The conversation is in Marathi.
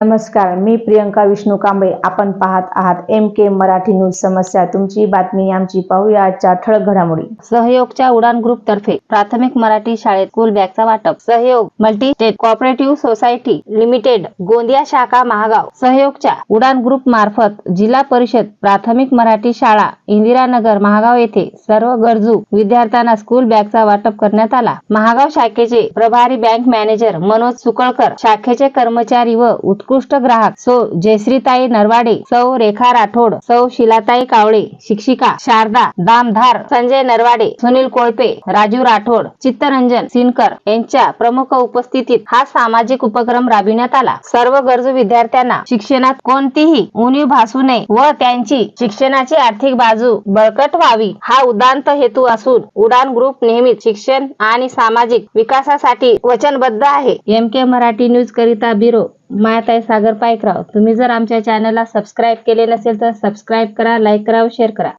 नमस्कार मी प्रियंका विष्णू कांबळे. आपण पाहत आहात एम के मराठी न्यूज समस्या. तुमची बातमी आमची पाहूया आजच्या ठळक घडामोडी. सहयोगच्या उडान ग्रुप तर्फे प्राथमिक मराठी शाळेत स्कूल बॅगचा वाटप. Sahyog multi state cooperative society limited Gondia शाखा महागाव. सहयोगच्या उडान ग्रुप मार्फत जिल्हा परिषद प्राथमिक मराठी शाळा इंदिरानगर महागाव येथे सर्व गरजू विद्यार्थ्यांना स्कूल बॅगचा वाटप करण्यात आला. महागाव शाखेचे प्रभारी बँक मॅनेजर मनोज सुकळकर शाखेचे कर्मचारी व उत्कृष्ट ग्राहक. सौ जयश्रीताई नरवाडे सौ रेखा राठोड सौ शिलाताई कावळे शिक्षिका शारदा दामधार संजय नरवाडे सुनील कोळपे राजू राठोड चित्तरंजन सिनकर यांच्या प्रमुख उपस्थितीत हा सामाजिक उपक्रम राबविण्यात आला. सर्व गरजू विद्यार्थ्यांना शिक्षणात कोणतीही उणीव भासू नये व त्यांची शिक्षणाची आर्थिक बाजू बळकट व्हावी हा उदांत हेतू असून उडान ग्रुप नेहमीच शिक्षण आणि सामाजिक विकासासाठी वचनबद्ध आहे. एम के मराठी न्यूज करिता ब्युरो. मायाताई सागर पायकराव. तुम्ही जर आमच्या चॅनलला सबस्क्राईब केले नसेल तर सबस्क्राईब करा लाईक करा व शेअर करा.